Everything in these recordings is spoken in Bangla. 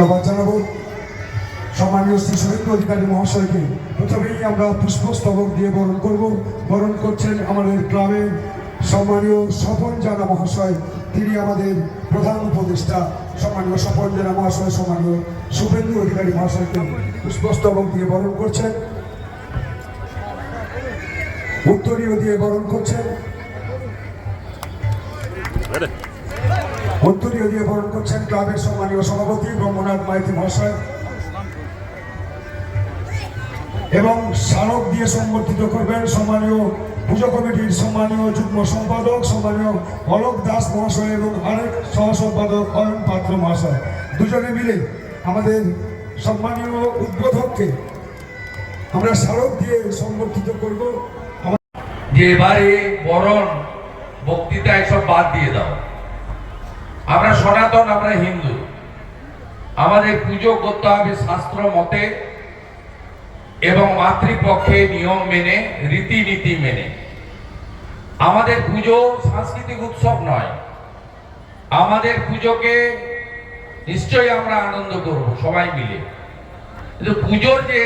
ধন্যবাদ জানাব। সম্মানীয় শ্রী সুরেন্দ্র অধিকারী মহাশয়কে। প্রথমেই আমরা পুষ্পস্তবক দিয়ে বরণ করব। বরণ করছেন আমাদের ক্লাবের সম্মানীয় স্বপন জানা মহাশয়। তিনি আমাদের প্রধান উপদেষ্টা। সম্মানীয় স্বপন জানা মহাশয়, সম্মানীয় শুভেন্দু অধিকারী মহাশয়কে পুষ্পস্তবক দিয়ে বরণ করছেন। উত্তরীয় দিয়ে বরণ করছেন। উত্তরীয় দিয়ে বরণ করছেন ক্লাবের সম্মানীয় সভাপতি ব্রহ্মনাথ মাইতি মহাশয়। এবং স্মারক দিয়ে সম্বর্ধিত করবেন সম্মানীয় পুজো কমিটির সম্মানীয় যুগ্ম সম্পাদক, সম্মানীয় অলোক দাস মহাশয় এবং আরেক সহ সম্পাদক অয়ন পাত্র মহাশয়। দুজনে মিলে আমাদের সম্মানীয় উদ্বোধককে আমরা স্মারক দিয়ে সম্বর্ধিত করব। যে এবারে বরণ বক্তৃতা এসব বাদ দিয়ে দাও। আমরা সনাতন, আমরা হিন্দু। আমাদের পুজো করতে হবে শাস্ত্র মতে এবং মাতৃপক্ষে নিয়ম মেনে, রীতিনীতি মেনে। আমাদের পুজো সাংস্কৃতিক উৎসব নয়। আমাদের পুজোকে নিশ্চয়ই আমরা আনন্দ করব, সবাই মিলে। কিন্তু পুজোর যে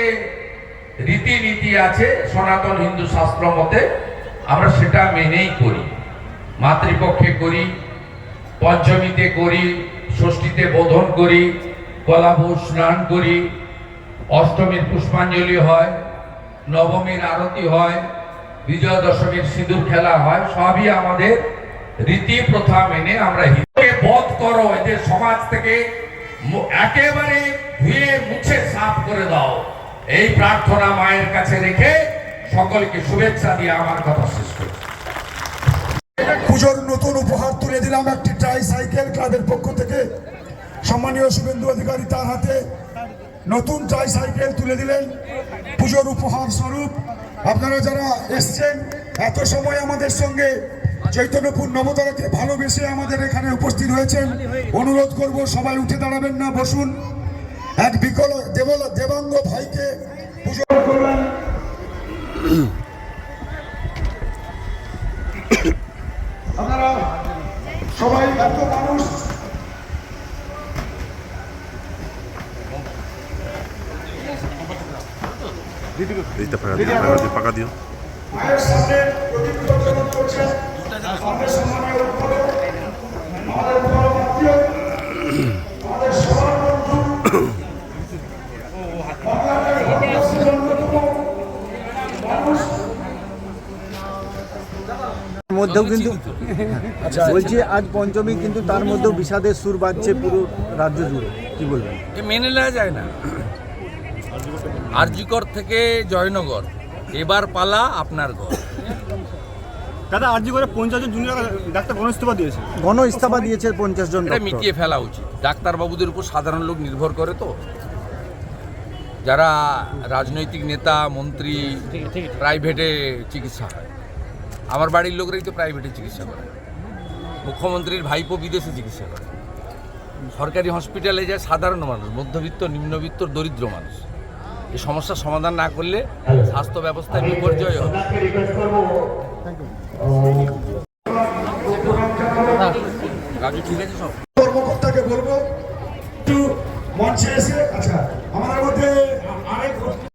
রীতিনীতি আছে সনাতন হিন্দু শাস্ত্র মতে, আমরা সেটা মেনেই করি। মাতৃপক্ষে করি পঞ্চমীতে করি, ষষ্ঠীতে বোধন করি কলাভূ স্নান করি, অষ্টমীর পুষ্পাঞ্জলি হয়, নবমীর আরতি হয় বিজয়া দশমীর সিঁদুর খেলা হয়, সবই আমাদের রীতি প্রথা মেনে আমরা হিন্দুকে বধ করো এদের সমাজ থেকে একেবারে ধুয়ে মুছে সাফ করে দাও। এই প্রার্থনা মায়ের কাছে রেখে সকলকে শুভেচ্ছা দিয়ে আমার কথা শেষ করি পুজোর তুলে দিলাম একটি ট্রাই সাইকেল ক্লাবের পক্ষ থেকে। সম্মানীয় শুভেন্দু অধিকারী তার হাতে নতুন ট্রাই সাইকেল তুলে দিলেন। পুজোর উপহার স্বরূপ। আপনারা যারা এসছেন, এত সময় আমাদের সঙ্গে চৈতন্যপুর নবতারাকে ভালোবেসে আমাদের এখানে উপস্থিত হয়েছেন। অনুরোধ করব, সবাই উঠে দাঁড়াবেন না, বসুন। এক বিকল দেবল, দেবাঙ্গ ভাইকে পুজো করবেন। আপনারা এত মানুষ। এইটা পাকা দিও পাকা দিও পাকা দিও। মায়ের সামনে প্রদীপ প্রজ্বলন করছেন আমাদের সম্মানীয় মধ্যেও কিন্তু বলছি আজ পঞ্চমী কিন্তু তার মধ্যেও বিষাদের সুর বাজছে পুরো রাজ্য জুড়ে। কি বলবেন? মেনে নেওয়া যায় না। আরজিকর থেকে জয়নগর এবার পালা আপনার ঘর। দাদা আরজি করে পঞ্চাশ জন জুনিয়র ডাক্তার গণ ইস্তফা দিয়েছে। গণ ইস্তফা দিয়েছে পঞ্চাশ জন এটা মিটিয়ে ফেলা উচিত। ডাক্তারবাবুদের উপর সাধারণ লোক নির্ভর করে তো। যারা রাজনৈতিক নেতা মন্ত্রী প্রাইভেটে চিকিৎসা হয়। আমার বাড়ির লোকরাই তো প্রাইভেটে চিকিৎসা করে। মুখ্যমন্ত্রীর ভাইপো বিদেশে চিকিৎসা করে। সরকারি হসপিটালে যায় সাধারণ মানুষ মধ্যবিত্ত নিম্নবিত্ত দরিদ্র মানুষ। এই সমস্যার সমাধান না করলে স্বাস্থ্য ব্যবস্থায় বিপর্যয় হবে। রাজু ঠিক আছে সব। কর্মকর্তাকে বলব একটু মঞ্চে এসে আচ্ছা আমাদের মধ্যে আরেক